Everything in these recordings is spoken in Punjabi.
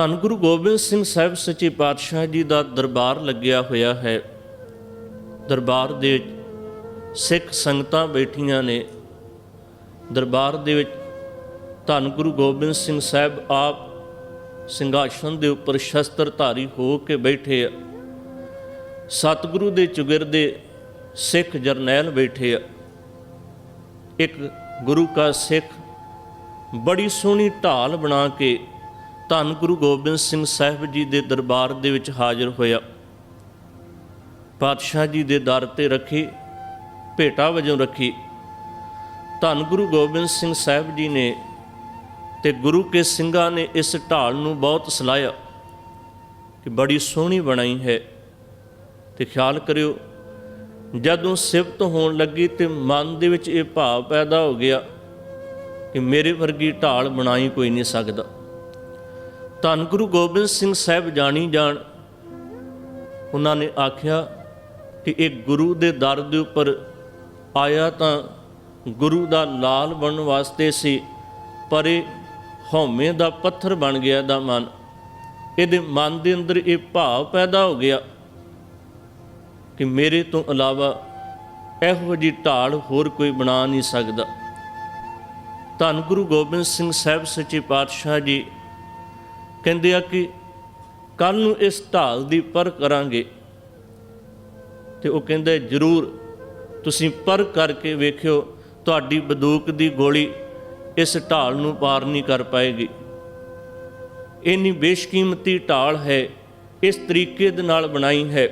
ਧੰਨ ਗੁਰੂ ਗੋਬਿੰਦ ਸਿੰਘ ਸਾਹਿਬ ਸੱਚੇ ਪਾਤਸ਼ਾਹ ਜੀ ਦਾ ਦਰਬਾਰ ਲੱਗਿਆ ਹੋਇਆ ਹੈ। ਦਰਬਾਰ ਦੇ ਵਿੱਚ ਸਿੱਖ ਸੰਗਤਾਂ ਬੈਠੀਆਂ ਨੇ। ਦਰਬਾਰ ਦੇ ਵਿੱਚ ਧੰਨ ਗੁਰੂ ਗੋਬਿੰਦ ਸਿੰਘ ਸਾਹਿਬ ਆਪ ਸਿੰਘਾਸਨ ਦੇ ਉੱਪਰ ਸ਼ਸਤਰ ਧਾਰੀ ਹੋ ਕੇ ਬੈਠੇ ਆ। ਸਤਿਗੁਰੂ ਦੇ ਚੁਗਿਰਦੇ ਸਿੱਖ ਜਰਨੈਲ ਬੈਠੇ ਆ। ਇੱਕ ਗੁਰੂ ਕਾ ਸਿੱਖ ਬੜੀ ਸੋਹਣੀ ਢਾਲ ਬਣਾ ਕੇ ਧੰਨ ਗੁਰੂ ਗੋਬਿੰਦ ਸਿੰਘ ਸਾਹਿਬ ਜੀ ਦੇ ਦਰਬਾਰ ਦੇ ਵਿੱਚ ਹਾਜ਼ਰ ਹੋਇਆ। ਪਾਤਸ਼ਾਹ ਜੀ ਦੇ ਦਰ ਤੇ ਰੱਖੀ, ਭੇਟਾ ਵਜੋਂ ਰੱਖੀ। ਧੰਨ ਗੁਰੂ ਗੋਬਿੰਦ ਸਿੰਘ ਸਾਹਿਬ ਜੀ ਨੇ ਤੇ ਗੁਰੂ ਕੇ ਸਿੰਘਾਂ ਨੇ ਇਸ ਢਾਲ ਨੂੰ ਬਹੁਤ ਸਲਾਹਿਆ ਕਿ ਬੜੀ ਸੋਹਣੀ ਬਣਾਈ ਹੈ। ਤੇ ਖਿਆਲ ਕਰਿਓ, ਜਦੋਂ ਸਿਫਤ ਹੋਣ ਲੱਗੀ ਤੇ ਮਨ ਦੇ ਵਿੱਚ ਇਹ ਭਾਵ ਪੈਦਾ ਹੋ ਗਿਆ ਕਿ ਮੇਰੇ ਵਰਗੀ ਢਾਲ ਬਣਾਈ ਕੋਈ ਨਹੀਂ ਸਕਦਾ। ਧੰਨ ਗੁਰੂ ਗੋਬਿੰਦ ਸਿੰਘ ਸਾਹਿਬ ਜਾਣੀ ਜਾਣ। ਉਹਨਾਂ ਨੇ ਆਖਿਆ ਕਿ ਇਹ ਗੁਰੂ ਦੇ ਦਰ ਦੇ ਉੱਪਰ ਆਇਆ ਤਾਂ ਗੁਰੂ ਦਾ ਲਾਲ ਬਣਨ ਵਾਸਤੇ ਸੀ, ਪਰ ਇਹ ਹਉਮੈ ਦਾ ਪੱਥਰ ਬਣ ਗਿਆ ਦਾ ਮਨ। ਇਹਦੇ ਮਨ ਦੇ ਅੰਦਰ ਇਹ ਭਾਵ ਪੈਦਾ ਹੋ ਗਿਆ ਕਿ ਮੇਰੇ ਤੋਂ ਇਲਾਵਾ ਇਹੋ ਜੀ ਢਾਲ ਹੋਰ ਕੋਈ ਬਣਾ ਨਹੀਂ ਸਕਦਾ। ਧੰਨ ਗੁਰੂ ਗੋਬਿੰਦ ਸਿੰਘ ਸਾਹਿਬ, ਸੱਚੇ ਪਾਤਸ਼ਾਹ ਜੀ ਕਹਿੰਦੇ ਆ ਕਿ ਕੱਲ ਨੂੰ ਇਸ ਢਾਲ ਦੀ ਪਰ ਕਰਾਂਗੇ। ਤੇ ਉਹ ਕਹਿੰਦੇ, ਜਰੂਰ, ਤੁਸੀਂ ਪਰ ਕਰਕੇ ਵੇਖਿਓ, ਤੁਹਾਡੀ ਬੰਦੂਕ ਦੀ ਗੋਲੀ ਇਸ ਢਾਲ ਨੂੰ ਪਾਰ ਨਹੀਂ ਕਰ ਪਾਏਗੀ। ਇੰਨੀ ਬੇਸ਼ਕੀਮਤੀ ਢਾਲ ਹੈ, ਇਸ ਤਰੀਕੇ ਦੇ ਨਾਲ ਬਣਾਈ ਹੈ।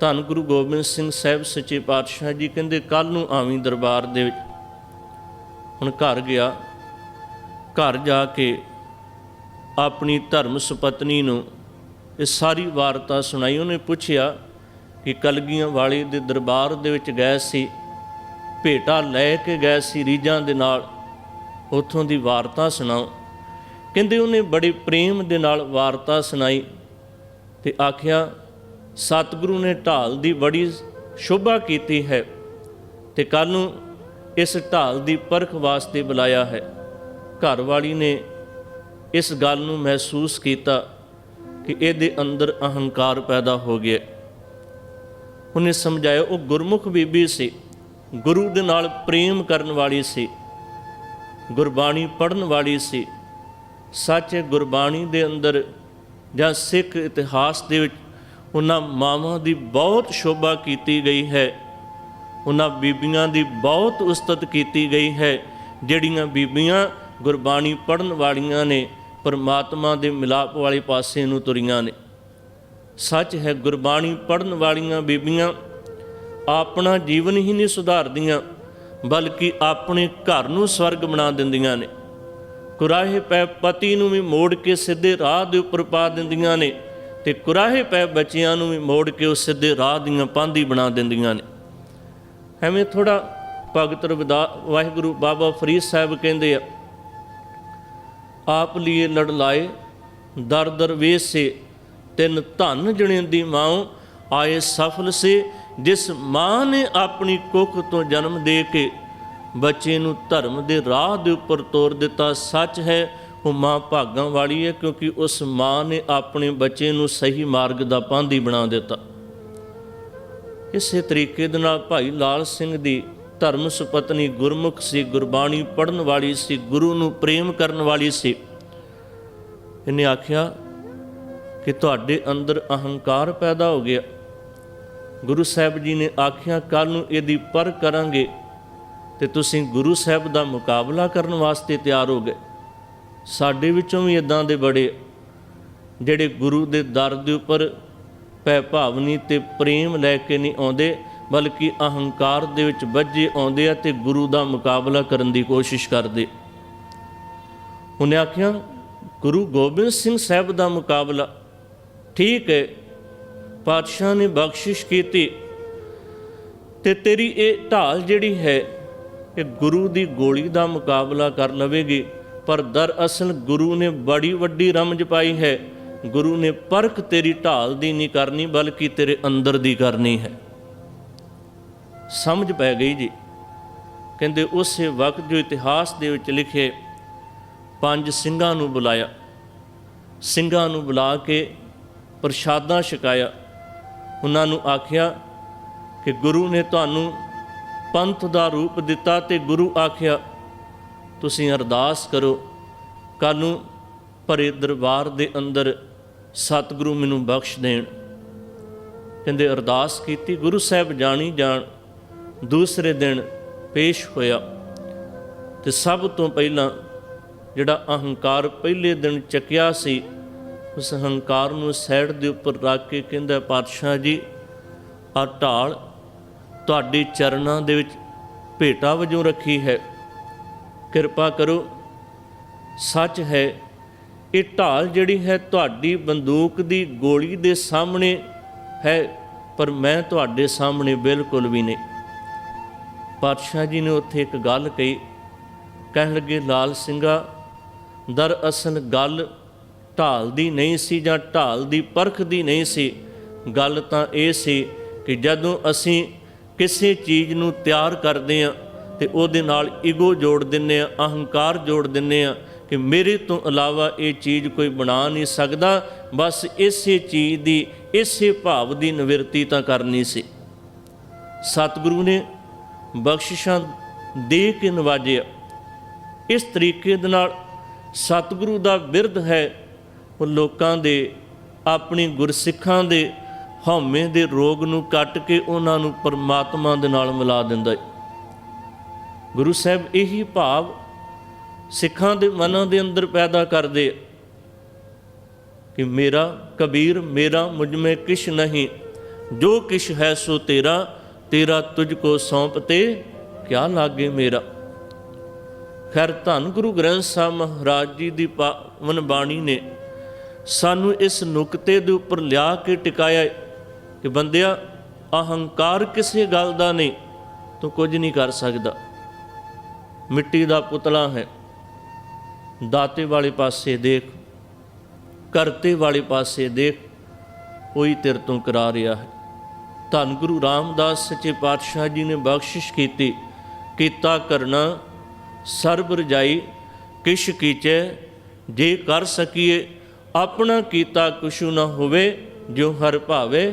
ਧੰਨ ਗੁਰੂ ਗੋਬਿੰਦ ਸਿੰਘ ਸਾਹਿਬ, ਸੱਚੇ ਪਾਤਸ਼ਾਹ ਜੀ ਕਹਿੰਦੇ ਕੱਲ ਨੂੰ ਆਵੀਂ ਦਰਬਾਰ ਦੇ ਵਿੱਚ। ਹੁਣ ਘਰ ਗਿਆ। ਘਰ ਜਾ ਕੇ ਆਪਣੀ ਧਰਮ ਸੁਪਤਨੀ ਨੂੰ ਇਹ ਸਾਰੀ ਵਾਰਤਾ ਸੁਣਾਈ। ਉਹਨੇ ਪੁੱਛਿਆ ਕਿ ਕਲਗੀਆਂ ਵਾਲੇ ਦੇ ਦਰਬਾਰ ਦੇ ਵਿੱਚ ਗਏ ਸੀ, ਭੇਟਾ ਲੈ ਕੇ ਗਏ ਸੀ ਰੀਜਾਂ ਦੇ ਨਾਲ, ਉਥੋਂ ਦੀ ਵਾਰਤਾ ਸੁਣਾਓ। ਕਹਿੰਦੇ ਉਹਨੇ ਬੜੇ ਪ੍ਰੇਮ ਦੇ ਨਾਲ ਵਾਰਤਾ ਸੁਣਾਈ ਤੇ ਆਖਿਆ, ਸਤਿਗੁਰੂ ਨੇ ਢਾਲ ਦੀ ਬੜੀ ਸ਼ੋਭਾ ਕੀਤੀ ਹੈ ਤੇ ਕੱਲ ਨੂੰ ਇਸ ਢਾਲ ਦੀ ਪਰਖ ਵਾਸਤੇ ਬੁਲਾਇਆ ਹੈ। ਘਰ ਵਾਲੀ ਨੇ ਇਸ ਗੱਲ ਨੂੰ ਮਹਿਸੂਸ ਕੀਤਾ ਕਿ ਇਹਦੇ ਅੰਦਰ ਅਹੰਕਾਰ ਪੈਦਾ ਹੋ ਗਿਆ। ਉਹਨੇ ਸਮਝਾਇਆ, ਉਹ ਗੁਰਮੁਖ ਬੀਬੀ ਸੀ, ਗੁਰੂ ਦੇ ਨਾਲ ਪ੍ਰੇਮ ਕਰਨ ਵਾਲੀ ਸੀ, ਗੁਰਬਾਣੀ ਪੜਨ ਵਾਲੀ ਸੀ। ਸੱਚ ਗੁਰਬਾਣੀ ਦੇ ਅੰਦਰ ਜਾਂ ਸਿੱਖ ਇਤਿਹਾਸ ਦੇ ਵਿੱਚ ਉਹਨਾਂ ਮਾਵਾਂ ਦੀ ਬਹੁਤ ਸ਼ੋਭਾ ਕੀਤੀ ਗਈ ਹੈ। ਉਹਨਾਂ ਬੀਬੀਆਂ ਦੀ ਬਹੁਤ ਉਸਤਤ ਕੀਤੀ ਗਈ ਹੈ। ਜਿਹੜੀਆਂ ਬੀਬੀਆਂ ਗੁਰਬਾਣੀ ਪੜਨ ਵਾਲੀਆਂ ਨੇ, ਪਰਮਾਤਮਾ ਦੇ ਮਿਲਾਪ ਵਾਲੇ ਪਾਸੇ ਨੂੰ ਤੁਰੀਆਂ ਨੇ। ਸੱਚ ਹੈ, ਗੁਰਬਾਣੀ ਪੜਨ ਵਾਲੀਆਂ ਬੀਬੀਆਂ ਆਪਣਾ ਜੀਵਨ ਹੀ ਨਹੀਂ ਸੁਧਾਰਦੀਆਂ, ਬਲਕਿ ਆਪਣੇ ਘਰ ਨੂੰ ਸਵਰਗ ਬਣਾ ਦਿੰਦੀਆਂ ਨੇ। ਕੁਰਾਹੇ ਪੈ ਪਤੀ ਨੂੰ ਵੀ ਮੋੜ ਕੇ ਸਿੱਧੇ ਰਾਹ ਦੇ ਉੱਪਰ ਪਾ ਦਿੰਦੀਆਂ ਨੇ ਤੇ ਕੁਰਾਹੇ ਪੈ ਬੱਚਿਆਂ ਨੂੰ ਵੀ ਮੋੜ ਕੇ ਉਹ ਸਿੱਧੇ ਰਾਹ ਦੀਆਂ ਪਾਂਦੀ ਬਣਾ ਦਿੰਦੀਆਂ ਨੇ। ਐਵੇਂ ਥੋੜਾ ਭਗਤ ਰਵਿਦਾਸ ਵਾਹਿਗੁਰੂ ਬਾਬਾ ਫਰੀਦ ਸਾਹਿਬ ਕਹਿੰਦੇ ਆ ਆਪ ਲਈ ਲੜ ਲਾਏ, ਦਰ ਦਰ ਵੇਸੇ ਤਿੰਨ ਧਨ ਜਣੇ ਦੀ ਮਾਂ ਆਏ ਸਫਲ ਸੇ, ਜਿਸ ਮਾਂ ਨੇ ਆਪਣੀ ਕੁੱਖ ਤੋਂ ਜਨਮ ਦੇ ਕੇ ਬੱਚੇ ਨੂੰ ਧਰਮ ਦੇ ਰਾਹ ਦੇ ਉੱਪਰ ਤੋਰ ਦਿੱਤਾ। ਸੱਚ ਹੈ, ਉਹ ਮਾਂ ਭਾਗਾਂ ਵਾਲੀ ਹੈ, ਕਿਉਂਕਿ ਉਸ ਮਾਂ ਨੇ ਆਪਣੇ ਬੱਚੇ ਨੂੰ ਸਹੀ ਮਾਰਗ ਦਾ ਪਾਂਧੀ ਬਣਾ ਦਿੱਤਾ। ਇਸੇ ਤਰੀਕੇ ਦੇ ਨਾਲ ਭਾਈ ਲਾਲ ਸਿੰਘ ਦੀ ਧਰਮ ਸੁਪਤਨੀ ਗੁਰਮੁਖ ਸੀ, ਗੁਰਬਾਣੀ ਪੜਨ ਵਾਲੀ ਸੀ, ਗੁਰੂ ਨੂੰ ਪ੍ਰੇਮ ਕਰਨ ਵਾਲੀ ਸੀ। ਇਹਨੇ ਆਖਿਆ ਕਿ ਤੁਹਾਡੇ ਅੰਦਰ ਅਹੰਕਾਰ ਪੈਦਾ ਹੋ ਗਿਆ। ਗੁਰੂ ਸਾਹਿਬ ਜੀ ਨੇ ਆਖਿਆ ਕੱਲ ਨੂੰ ਇਹਦੀ ਪਰ ਕਰਾਂਗੇ ਤੇ ਤੁਸੀਂ ਗੁਰੂ ਸਾਹਿਬ ਦਾ ਮੁਕਾਬਲਾ ਕਰਨ ਵਾਸਤੇ ਤਿਆਰ ਹੋ ਗਏ। ਸਾਡੇ ਵਿੱਚੋਂ ਵੀ ਇਦਾਂ ਦੇ ਬੜੇ ਜਿਹੜੇ ਗੁਰੂ ਦੇ ਦਰ ਦੇ ਉੱਪਰ ਪੈ ਭਾਵਨੀ ਤੇ ਪ੍ਰੇਮ ਲੈ ਕੇ ਨਹੀਂ ਆਉਂਦੇ। ਬਲਕਿ ਅਹੰਕਾਰ ਦੇ ਵਿੱਚ ਵੱਜੇ ਆਉਂਦੇ ਆ ਤੇ ਗੁਰੂ ਦਾ ਮੁਕਾਬਲਾ ਕਰਨ ਦੀ ਕੋਸ਼ਿਸ਼ ਕਰਦੇ। ਉਹਨੇ ਆਖਿਆ, ਗੁਰੂ ਗੋਬਿੰਦ ਸਿੰਘ ਸਾਹਿਬ ਦਾ ਮੁਕਾਬਲਾ। ਠੀਕ ਹੈ ਪਾਤਸ਼ਾਹ ਨੇ ਬਖਸ਼ਿਸ਼ ਕੀਤੀ। ਤੇ ਤੇਰੀ ਇਹ ਢਾਲ ਜਿਹੜੀ ਹੈ, ਇਹ ਗੁਰੂ ਦੀ ਗੋਲੀ ਦਾ ਮੁਕਾਬਲਾ ਕਰ ਲਵੇਗੀ। ਪਰ ਦਰਅਸਲ ਗੁਰੂ ਨੇ ਬੜੀ ਵੱਡੀ ਰਮਜ ਪਾਈ ਹੈ। ਗੁਰੂ ਨੇ ਪਰਖ ਤੇਰੀ ਢਾਲ ਦੀ ਨਹੀਂ ਕਰਨੀ, ਬਲਕਿ ਤੇਰੇ ਅੰਦਰ ਦੀ ਕਰਨੀ ਹੈ। ਸਮਝ ਪੈ ਗਈ ਜੀ। ਕਹਿੰਦੇ ਉਸੇ ਵਕਤ ਜੋ ਇਤਿਹਾਸ ਦੇ ਵਿੱਚ ਲਿਖੇ ਪੰਜ ਸਿੰਘਾਂ ਨੂੰ ਬੁਲਾਇਆ। ਸਿੰਘਾਂ ਨੂੰ ਬੁਲਾ ਕੇ ਪ੍ਰਸ਼ਾਦਾ ਛਕਾਇਆ। ਉਹਨਾਂ ਨੂੰ ਆਖਿਆ ਕਿ ਗੁਰੂ ਨੇ ਤੁਹਾਨੂੰ ਪੰਥ ਦਾ ਰੂਪ ਦਿੱਤਾ ਤੇ ਗੁਰੂ ਆਖਿਆ, ਤੁਸੀਂ ਅਰਦਾਸ ਕਰੋ, ਕੱਲ੍ਹ ਨੂੰ ਭਰੇ ਦਰਬਾਰ ਦੇ ਅੰਦਰ ਸਤਿਗੁਰੂ ਮੈਨੂੰ ਬਖਸ਼ ਦੇਣ। ਕਹਿੰਦੇ ਅਰਦਾਸ ਕੀਤੀ, ਗੁਰੂ ਸਾਹਿਬ ਜਾਣੀ ਜਾਣ। ਦੂਸਰੇ ਦਿਨ ਪੇਸ਼ ਹੋਇਆ ਤੇ ਸਭ ਤੋਂ ਪਹਿਲਾਂ ਜਿਹੜਾ ਅਹੰਕਾਰ ਪਹਿਲੇ ਦਿਨ ਚੱਕਿਆ ਸੀ, ਉਸ ਅਹੰਕਾਰ ਨੂੰ ਸਾਈਡ ਦੇ ਉੱਪਰ ਰੱਖ ਕੇ ਕਹਿੰਦਾ, ਪਾਤਸ਼ਾਹ ਜੀ ਆ ਢਾਲ ਤੁਹਾਡੇ ਚਰਨਾਂ ਦੇ ਵਿੱਚ ਭੇਟਾ ਵਜੋਂ ਰੱਖੀ ਹੈ। ਕਿਰਪਾ ਕਰੋ, ਸੱਚ ਹੈ, ਇਹ ਢਾਲ ਜਿਹੜੀ ਹੈ ਤੁਹਾਡੀ ਬੰਦੂਕ ਦੀ ਗੋਲੀ ਦੇ ਸਾਹਮਣੇ ਹੈ, ਪਰ ਮੈਂ ਤੁਹਾਡੇ ਸਾਹਮਣੇ ਬਿਲਕੁਲ ਵੀ ਨਹੀਂ। ਪਾਤਸ਼ਾਹ ਜੀ ਨੇ ਉੱਥੇ ਇੱਕ ਗੱਲ ਕਹੀ। ਕਹਿਣ ਲੱਗੇ, ਲਾਲ ਸਿੰਘਾ, ਦਰਅਸਲ ਗੱਲ ਢਾਲ ਦੀ ਨਹੀਂ ਸੀ ਜਾਂ ਢਾਲ ਦੀ ਪਰਖ ਦੀ ਨਹੀਂ ਸੀ। ਗੱਲ ਤਾਂ ਇਹ ਸੀ ਕਿ ਜਦੋਂ ਅਸੀਂ ਕਿਸੇ ਚੀਜ਼ ਨੂੰ ਤਿਆਰ ਕਰਦੇ ਹਾਂ ਤੇ ਉਹਦੇ ਨਾਲ ਈਗੋ ਜੋੜ ਦਿੰਨੇ ਆ ਅਹੰਕਾਰ ਜੋੜ ਦਿੰਨੇ ਆ ਕਿ ਮੇਰੇ ਤੋਂ ਇਲਾਵਾ ਇਹ ਚੀਜ਼ ਕੋਈ ਬਣਾ ਨਹੀਂ ਸਕਦਾ, ਬਸ ਇਸੇ ਚੀਜ਼ ਦੀ, ਇਸੇ ਭਾਵ ਦੀ ਨਿਵਰਤੀ ਤਾਂ ਕਰਨੀ ਸੀ। ਸਤਿਗੁਰੂ ਨੇ ਬਖਸ਼ਿਸ਼ਾਂ ਦੇ ਕੇ ਨਵਾਜਿਆ ਇਸ ਤਰੀਕੇ ਦੇ ਨਾਲ ਸਤਿਗੁਰੂ ਦਾ ਬਿਰਧ ਹੈ ਉਹ ਲੋਕਾਂ ਦੇ, ਆਪਣੀ ਗੁਰਸਿੱਖਾਂ ਦੇ ਹਉਮੈ ਦੇ ਰੋਗ ਨੂੰ ਕੱਟ ਕੇ ਉਹਨਾਂ ਨੂੰ ਪਰਮਾਤਮਾ ਦੇ ਨਾਲ ਮਿਲਾ ਦਿੰਦਾ ਹੈ। ਗੁਰੂ ਸਾਹਿਬ ਇਹੀ ਭਾਵ ਸਿੱਖਾਂ ਦੇ ਮਨਾਂ ਦੇ ਅੰਦਰ ਪੈਦਾ ਕਰਦੇ ਕਿ ਮੇਰਾ ਕਬੀਰ, ਮੇਰਾ ਮੁਝ ਮੈਂ ਕਿਛ ਨਹੀਂ, ਜੋ ਕਿਛ ਹੈ ਸੋ ਤੇਰਾ ਤੇਰਾ ਤੁਝ ਕੋ ਸੌਂਪ ਤੇ ਕਿਆ ਲਾਗੇ ਮੇਰਾ? ਖੈਰ ਧੰਨ ਗੁਰੂ ਗ੍ਰੰਥ ਸਾਹਿਬ ਮਹਾਰਾਜ ਜੀ ਦੀ ਪਾਵਨ ਬਾਣੀ ਨੇ ਸਾਨੂੰ ਇਸ ਨੁਕਤੇ ਦੇ ਉੱਪਰ ਲਿਆ ਕੇ ਟਿਕਾਇਆ ਹੈ ਕਿ ਬੰਦਿਆ, ਅਹੰਕਾਰ ਕਿਸੇ ਗੱਲ ਦਾ ਨਹੀਂ, ਤੂੰ ਕੁਝ ਨਹੀਂ ਕਰ ਸਕਦਾ। ਮਿੱਟੀ ਦਾ ਪੁਤਲਾ ਹੈ, ਦਾਤੇ ਵਾਲੇ ਪਾਸੇ ਦੇਖ, ਕਰਤੇ ਵਾਲੇ ਪਾਸੇ ਦੇਖ ਕੋਈ ਤੇਰੇ ਤੋਂ ਕਰਾ ਰਿਹਾ ਹੈ। ਧੰਨ ਗੁਰੂ ਰਾਮਦਾਸ ਸੱਚੇ ਪਾਤਸ਼ਾਹ ਜੀ ਨੇ ਬਖਸ਼ਿਸ਼ ਕੀਤੀ, ਕੀਤਾ ਕਰਨਾ, ਸਰਬ ਰਜਾਈ ਕਿਛ ਕੀਚੈ, ਜੇ ਕਰ ਸਕੀਏ, ਆਪਣਾ ਕੀਤਾ ਕੁਛੂ ਨਾ ਹੋਵੇ ਜੋ ਹਰ ਭਾਵੇ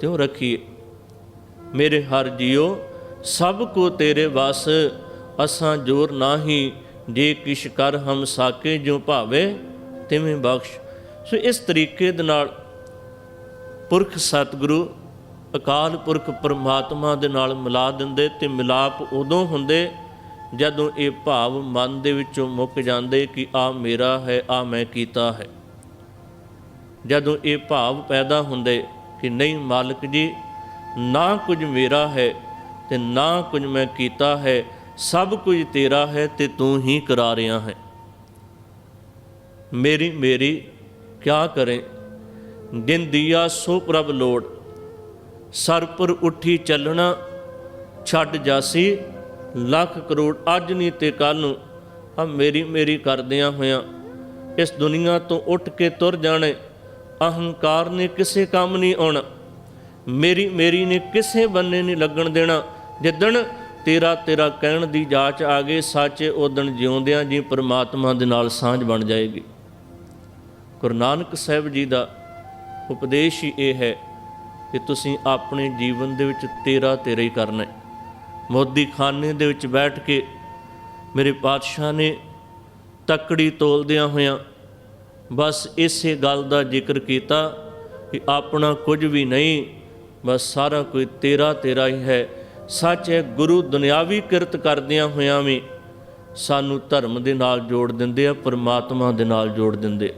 ਤਿਉ ਰੱਖੀਏ। ਮੇਰੇ ਹਰ ਜੀਓ, ਸਭ ਕੋ ਤੇਰੇ ਵਸ, ਅਸਾਂ ਜੋਰ ਨਾਹੀ, ਜੇ ਕਿਛ ਕਰ ਹਮ ਸਾਕੇ ਜੋ ਭਾਵੇ ਤਿਵੇਂ ਬਖਸ਼। ਸੋ ਇਸ ਤਰੀਕੇ ਦੇ ਨਾਲ ਪੁਰਖ ਸਤਿਗੁਰੂ ਅਕਾਲ ਪੁਰਖ ਪਰਮਾਤਮਾ ਦੇ ਨਾਲ ਮਿਲਾ ਦਿੰਦੇ ਤੇ ਮਿਲਾਪ ਉਦੋਂ ਹੁੰਦੇ ਜਦੋਂ ਇਹ ਭਾਵ ਮਨ ਦੇ ਵਿੱਚੋਂ ਮੁੱਕ ਜਾਂਦੇ ਕਿ ਆ ਮੇਰਾ ਹੈ, ਆ ਮੈਂ ਕੀਤਾ ਹੈ। ਜਦੋਂ ਇਹ ਭਾਵ ਪੈਦਾ ਹੁੰਦੇ ਕਿ ਨਹੀਂ ਮਾਲਕ ਜੀ, ਨਾ ਕੁਝ ਮੇਰਾ ਹੈ ਤੇ ਨਾ ਕੁਝ ਮੈਂ ਕੀਤਾ ਹੈ, ਸਭ ਕੁਝ ਤੇਰਾ ਹੈ ਤੇ ਤੂੰ ਹੀ ਕਰਾ ਰਿਹਾ ਹੈ। ਮੇਰੀ ਮੇਰੀ ਕਿਆ ਕਰੇ? ਦਿਨ ਦੀਆ ਸੋ ਪ੍ਰਭ ਲੋੜ। ਸਰਪੁਰ ਉੱਠੀ ਚੱਲਣਾ ਛੱਡ ਜਾਸੀ, ਲੱਖ ਕਰੋੜ ਅੱਜ ਨਹੀਂ ਤੇ ਕੱਲ ਨੂੰ। ਆ ਮੇਰੀ ਮੇਰੀ ਕਰਦਿਆਂ ਹੋਇਆਂ ਇਸ ਦੁਨੀਆ ਤੋਂ ਉੱਠ ਕੇ ਤੁਰ ਜਾਣੇ, ਅਹੰਕਾਰ ਨੇ ਕਿਸੇ ਕੰਮ ਨਹੀਂ ਆਉਣਾ। ਮੇਰੀ ਮੇਰੀ ਨੇ ਕਿਸੇ ਬੰਨੇ ਨਹੀਂ ਲੱਗਣ ਦੇਣਾ। ਜਿੱਦਣ ਤੇਰਾ ਤੇਰਾ ਕਹਿਣ ਦੀ ਜਾਚ ਆ ਗਏ ਸੱਚੇ ਉਦਣ ਜਿਉਂਦਿਆਂ ਜੀ ਪ੍ਰਮਾਤਮਾ ਦੇ ਨਾਲ ਸਾਂਝ ਬਣ ਜਾਏਗੀ। ਗੁਰੂ ਨਾਨਕ ਸਾਹਿਬ ਜੀ ਦਾ ਉਪਦੇਸ਼ ਹੀ ਇਹ ਹੈ ਕਿ ਤੁਸੀਂ ਆਪਣੇ ਜੀਵਨ ਦੇ ਵਿੱਚ ਤੇਰਾ ਤੇਰਾ ਹੀ ਕਰਨਾ ਹੈ। ਮੋਦੀ ਖਾਨੇ ਦੇ ਵਿੱਚ ਬੈਠ ਕੇ ਮੇਰੇ ਪਾਤਸ਼ਾਹ ਨੇ ਤੱਕੜੀ ਤੋਲਦਿਆਂ ਹੋਇਆਂ ਬਸ ਇਸੇ ਗੱਲ ਦਾ ਜ਼ਿਕਰ ਕੀਤਾ ਕਿ ਆਪਣਾ ਕੁਝ ਵੀ ਨਹੀਂ, ਬਸ ਸਾਰਾ ਕੋਈ ਤੇਰਾ ਤੇਰਾ ਹੀ ਹੈ। ਸੱਚ ਹੈ, ਗੁਰੂ ਦੁਨਿਆਵੀ ਕਿਰਤ ਕਰਦਿਆਂ ਹੋਇਆਂ ਵੀ ਸਾਨੂੰ ਧਰਮ ਦੇ ਨਾਲ ਜੋੜ ਦਿੰਦੇ ਆ, ਪਰਮਾਤਮਾ ਦੇ ਨਾਲ ਜੋੜ ਦਿੰਦੇ